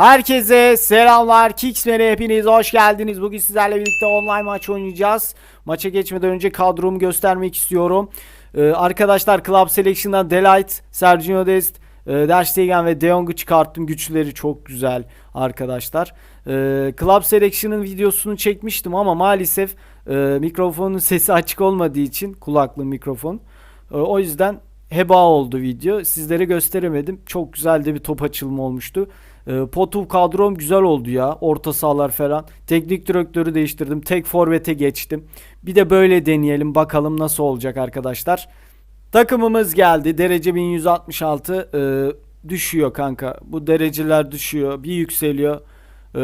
Herkese selamlar. Kicksman'e hepiniz hoş geldiniz. Bugün sizlerle birlikte online maç oynayacağız. Maça geçmeden önce kadromu göstermek istiyorum. Ee, arkadaşlar Club Selection'dan Delight, Sergio Dest, e, Der Stegen ve De Jong'u çıkarttım. Güçleri çok güzel arkadaşlar. Ee, Club Selection'ın videosunu çekmiştim ama maalesef e, mikrofonun sesi açık olmadığı için kulaklı mikrofon. E, o yüzden heba oldu video. Sizlere gösteremedim. Çok güzel de bir top açılımı olmuştu. E, Potu kadrom güzel oldu ya. Orta sahalar falan. Teknik direktörü değiştirdim. Tek forvete geçtim. Bir de böyle deneyelim. Bakalım nasıl olacak arkadaşlar. Takımımız geldi. Derece 1166 e, düşüyor kanka. Bu dereceler düşüyor. Bir yükseliyor. E,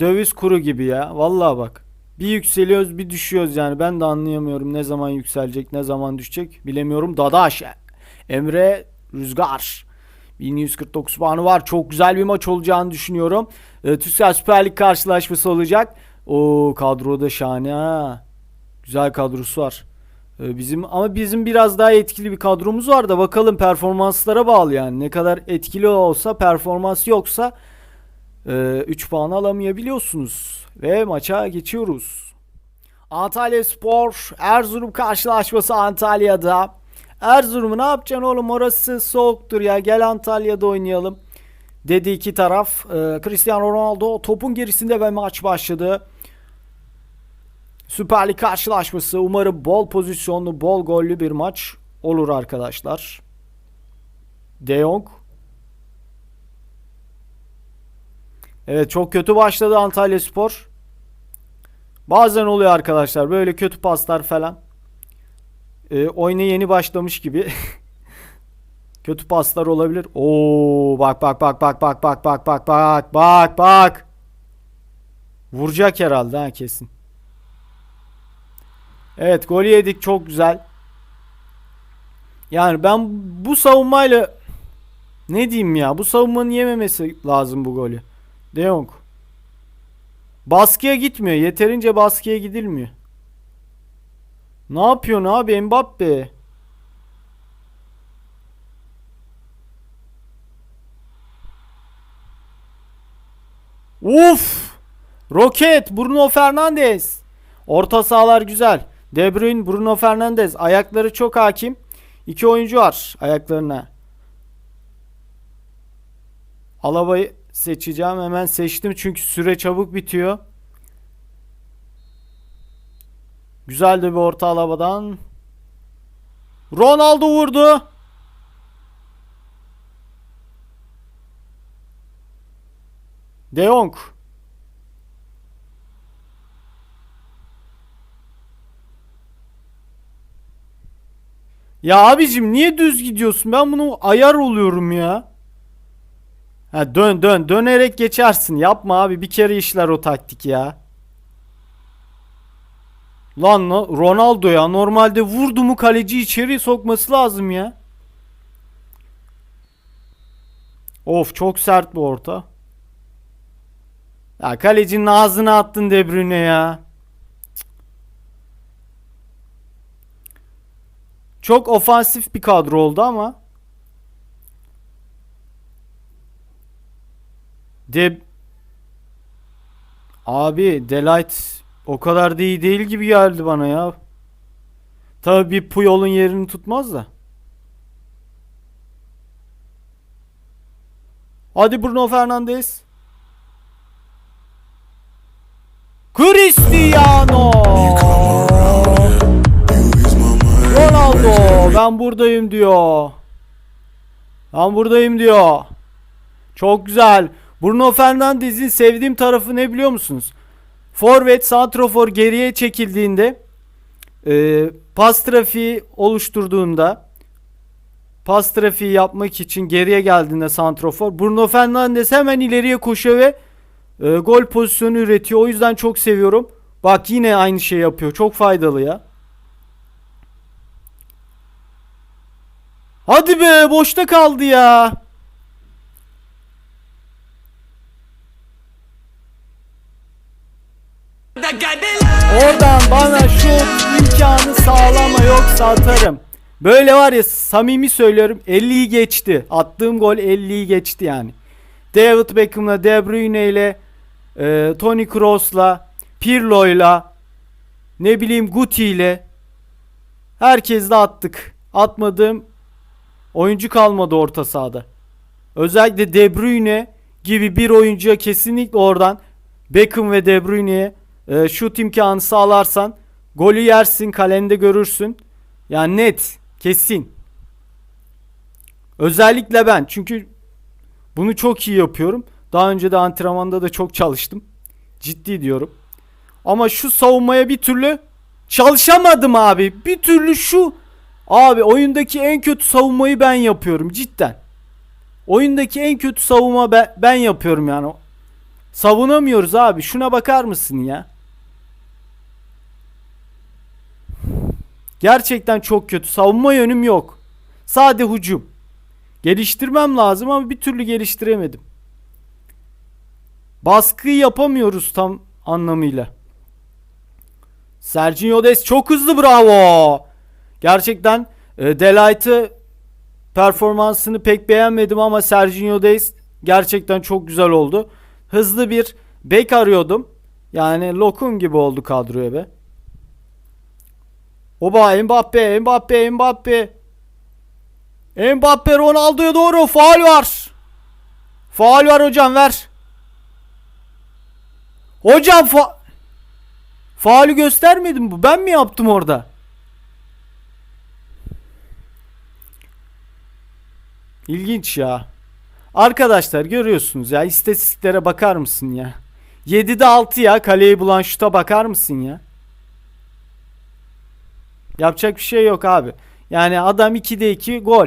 döviz kuru gibi ya. Vallahi bak. Bir yükseliyoruz bir düşüyoruz yani. Ben de anlayamıyorum ne zaman yükselecek ne zaman düşecek. Bilemiyorum. Dadaş. Emre Rüzgar. 1149 puanı var. Çok güzel bir maç olacağını düşünüyorum. E, Türksel Süper Lig karşılaşması olacak. O kadroda şahane ha. Güzel kadrosu var. E, bizim ama bizim biraz daha etkili bir kadromuz var da bakalım performanslara bağlı yani. Ne kadar etkili olsa performans yoksa 3 puan alamayabiliyorsunuz. Ve maça geçiyoruz. Antalya Spor Erzurum karşılaşması Antalya'da. Erzurum'u ne yapacaksın oğlum orası soğuktur ya gel Antalya'da oynayalım. Dedi iki taraf. Ee, Cristiano Ronaldo topun gerisinde ve maç başladı. Süper Lig karşılaşması umarım bol pozisyonlu bol gollü bir maç olur arkadaşlar. De Jong. Evet çok kötü başladı Antalya Spor. Bazen oluyor arkadaşlar böyle kötü paslar falan. Ee, oyuna yeni başlamış gibi. kötü paslar olabilir. Oo bak bak bak bak bak bak bak bak bak bak bak. Vuracak herhalde ha kesin. Evet gol yedik çok güzel. Yani ben bu savunmayla ne diyeyim ya bu savunmanın yememesi lazım bu golü. De Jong. Baskıya gitmiyor. Yeterince baskıya gidilmiyor. Ne yapıyorsun abi Mbappe? Uf! Roket Bruno Fernandes. Orta sahalar güzel. De Bruyne, Bruno Fernandes ayakları çok hakim. İki oyuncu var ayaklarına. Alaba'yı seçeceğim. Hemen seçtim çünkü süre çabuk bitiyor. Güzel de bir orta Alaba'dan. Ronaldo vurdu. De Jong. Ya abicim niye düz gidiyorsun? Ben bunu ayar oluyorum ya. Ha dön dön dönerek geçersin. Yapma abi bir kere işler o taktik ya. Lan Ronaldo ya normalde vurdu mu kaleci içeri sokması lazım ya. Of çok sert bu orta. Ya kalecinin ağzına attın De Bruyne ya. Çok ofansif bir kadro oldu ama. De Abi Delight o kadar da iyi değil gibi geldi bana ya. Tabii bir Puyol'un yerini tutmaz da. Hadi Bruno Fernandes. Cristiano. Ronaldo ben buradayım diyor. Ben buradayım diyor. Çok güzel. Bruno Fernandes'in sevdiğim tarafı ne biliyor musunuz? Forvet santrofor geriye çekildiğinde e, pas trafiği oluşturduğunda pas trafiği yapmak için geriye geldiğinde santrofor Bruno Fernandes hemen ileriye koşuyor ve e, gol pozisyonu üretiyor. O yüzden çok seviyorum. Bak yine aynı şey yapıyor. Çok faydalı ya. Hadi be boşta kaldı ya. Oradan bana şu imkanı sağlama yoksa atarım. Böyle var ya samimi söylüyorum 50'yi geçti. Attığım gol 50'yi geçti yani. David Beckham'la, De Bruyne ile, e, Toni Kroos'la, Pirlo'yla, ne bileyim Guti ile herkesle attık. Atmadığım oyuncu kalmadı orta sahada. Özellikle De Bruyne gibi bir oyuncuya kesinlikle oradan Beckham ve De Bruyne'ye e, şut imkanı sağlarsan golü yersin, kalende görürsün. Yani net, kesin. Özellikle ben çünkü bunu çok iyi yapıyorum. Daha önce de antrenmanda da çok çalıştım. Ciddi diyorum. Ama şu savunmaya bir türlü çalışamadım abi. Bir türlü şu abi oyundaki en kötü savunmayı ben yapıyorum cidden. Oyundaki en kötü savunma ben, ben yapıyorum yani. Savunamıyoruz abi. Şuna bakar mısın ya? Gerçekten çok kötü. Savunma yönüm yok. Sade hücum. Geliştirmem lazım ama bir türlü geliştiremedim. Baskıyı yapamıyoruz tam anlamıyla. Sergio Des çok hızlı bravo. Gerçekten e, Delight'ı performansını pek beğenmedim ama Sergio Des gerçekten çok güzel oldu. Hızlı bir bek arıyordum. Yani lokum gibi oldu kadroya be. Oba Mbappe, Mbappe, Mbappe. Mbappe Ronaldo'ya doğru faul var. Faul var hocam ver. Hocam fa faulü göstermedim bu. Ben mi yaptım orada? İlginç ya. Arkadaşlar görüyorsunuz ya istatistiklere bakar mısın ya? 7'de 6 ya kaleyi bulan şuta bakar mısın ya? Yapacak bir şey yok abi. Yani adam 2'de 2 gol.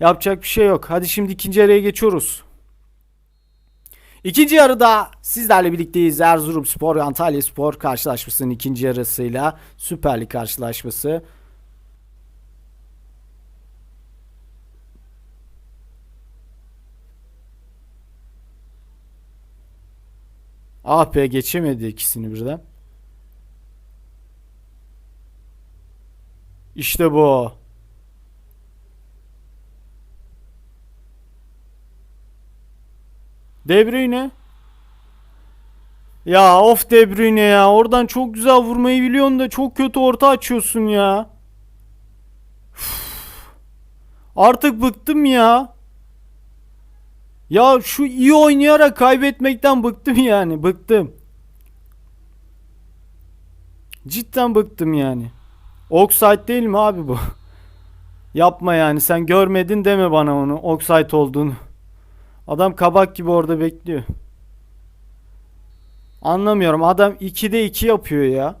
Yapacak bir şey yok. Hadi şimdi ikinci yarıya geçiyoruz. İkinci yarıda sizlerle birlikteyiz. Erzurum Spor ve Antalya Spor karşılaşmasının ikinci yarısıyla Süper Lig karşılaşması. Ah be geçemedi ikisini birden. İşte bu. De. Ya of De ya. Oradan çok güzel vurmayı biliyorsun da çok kötü orta açıyorsun ya. Üf. Artık bıktım ya. Ya şu iyi oynayarak kaybetmekten bıktım yani. Bıktım. Cidden bıktım yani. Offside değil mi abi bu? Yapma yani sen görmedin deme bana onu offside olduğunu. Adam kabak gibi orada bekliyor. Anlamıyorum adam 2'de 2 yapıyor ya.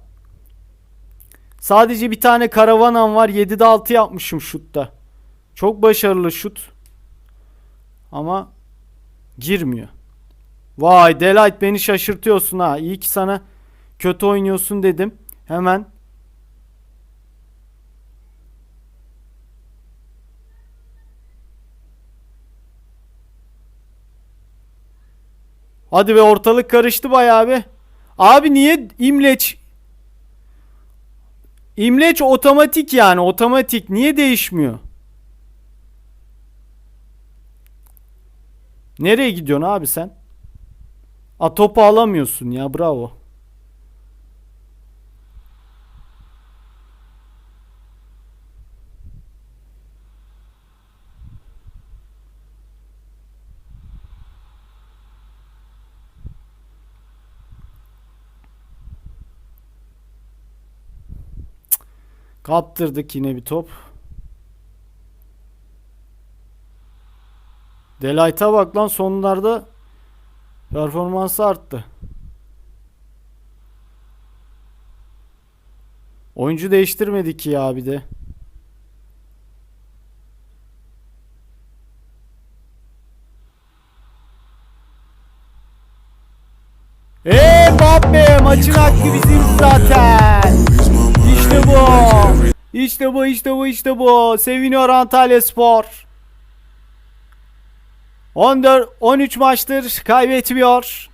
Sadece bir tane karavanam var 7'de 6 yapmışım şutta. Çok başarılı şut. Ama girmiyor. Vay Delight beni şaşırtıyorsun ha. İyi ki sana kötü oynuyorsun dedim. Hemen Hadi be ortalık karıştı bayağı be. Abi niye imleç? İmleç otomatik yani otomatik. Niye değişmiyor? Nereye gidiyorsun abi sen? A topu alamıyorsun ya bravo. Kaptırdık yine bir top. Delight'a bak lan sonlarda performansı arttı. Oyuncu değiştirmedik ki ya bir de. Mbappe maçın hakkı bizim zaten. İşte bu. İşte bu işte bu. Seviniyor Antalya Spor. 14 13 maçtır kaybetmiyor.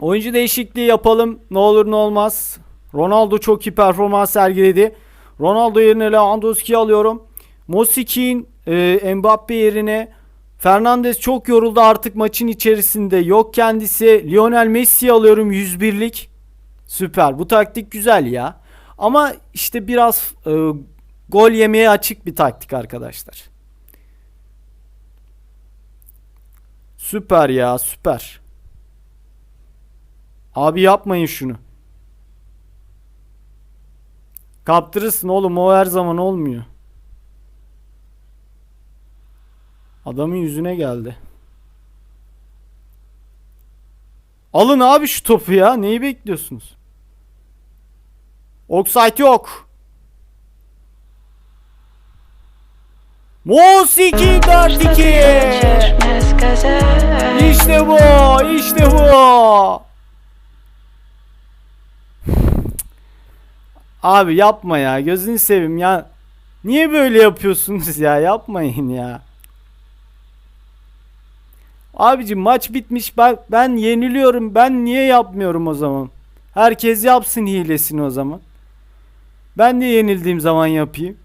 Oyuncu değişikliği yapalım. Ne olur ne olmaz. Ronaldo çok iyi performans sergiledi. Ronaldo yerine Lewandowski'yi alıyorum. Mosik'in e, Mbappe yerine Fernandes çok yoruldu artık maçın içerisinde. Yok kendisi. Lionel Messi alıyorum 101'lik. Süper. Bu taktik güzel ya. Ama işte biraz e, gol yemeye açık bir taktik arkadaşlar. Süper ya süper. Abi yapmayın şunu. Kaptırırsın oğlum o her zaman olmuyor. Adamın yüzüne geldi. Alın abi şu topu ya. Neyi bekliyorsunuz? Offside yok. Musiki 4-2. İşte bu. işte bu. Abi yapma ya. Gözünü seveyim ya. Niye böyle yapıyorsunuz ya? Yapmayın ya. Abicim maç bitmiş. Ben, ben yeniliyorum. Ben niye yapmıyorum o zaman? Herkes yapsın hilesini o zaman. Ben de yenildiğim zaman yapayım.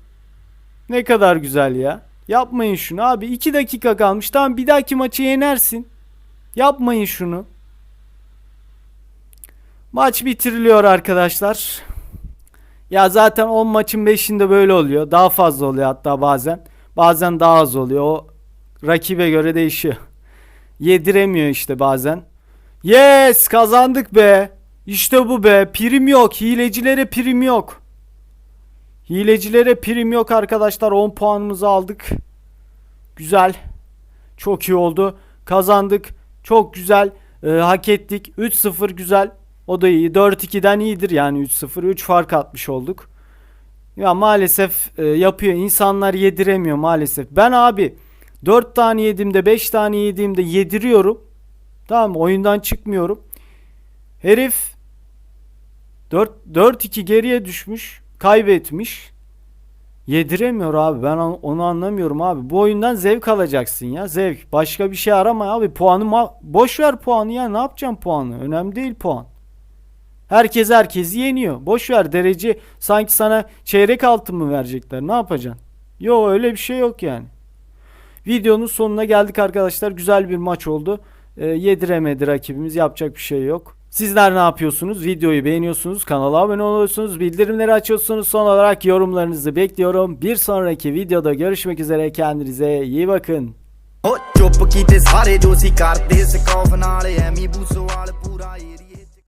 Ne kadar güzel ya. Yapmayın şunu abi. 2 dakika kalmış. Tamam bir dahaki maçı yenersin. Yapmayın şunu. Maç bitiriliyor arkadaşlar. Ya zaten 10 maçın 5'inde böyle oluyor. Daha fazla oluyor hatta bazen. Bazen daha az oluyor. O rakibe göre değişiyor. Yediremiyor işte bazen. Yes kazandık be. İşte bu be. Prim yok. Hilecilere prim yok. Hilecilere prim yok arkadaşlar. 10 puanımızı aldık. Güzel. Çok iyi oldu. Kazandık. Çok güzel. Ee, hak ettik. 3-0 güzel. O da iyi. 4-2'den iyidir yani 3-0. 3 fark atmış olduk. Ya maalesef e, yapıyor. İnsanlar yediremiyor maalesef. Ben abi 4 tane yediğimde 5 tane yediğimde yediriyorum. Tamam oyundan çıkmıyorum. Herif 4 4-2 geriye düşmüş. Kaybetmiş. Yediremiyor abi. Ben onu anlamıyorum abi. Bu oyundan zevk alacaksın ya. Zevk. Başka bir şey arama abi. Puanı boş ver puanı ya. Ne yapacağım puanı? Önemli değil puan. Herkes herkesi yeniyor. Boş ver derece sanki sana çeyrek altın mı verecekler? Ne yapacaksın? Yok öyle bir şey yok yani. Videonun sonuna geldik arkadaşlar. Güzel bir maç oldu. Ee, yediremedi rakibimiz. Yapacak bir şey yok. Sizler ne yapıyorsunuz? Videoyu beğeniyorsunuz. Kanala abone oluyorsunuz. Bildirimleri açıyorsunuz. Son olarak yorumlarınızı bekliyorum. Bir sonraki videoda görüşmek üzere. Kendinize iyi bakın. ਓ ਚੁੱਪ ਕੀਤੇ ਸਾਰੇ ਦੋਸੀ ਕਰਦੇ ਸਿਕਾਫ ਨਾਲ ਐਮੀ ਬੂਸੋ ਵਾਲ ਪੂਰਾ ਹੀ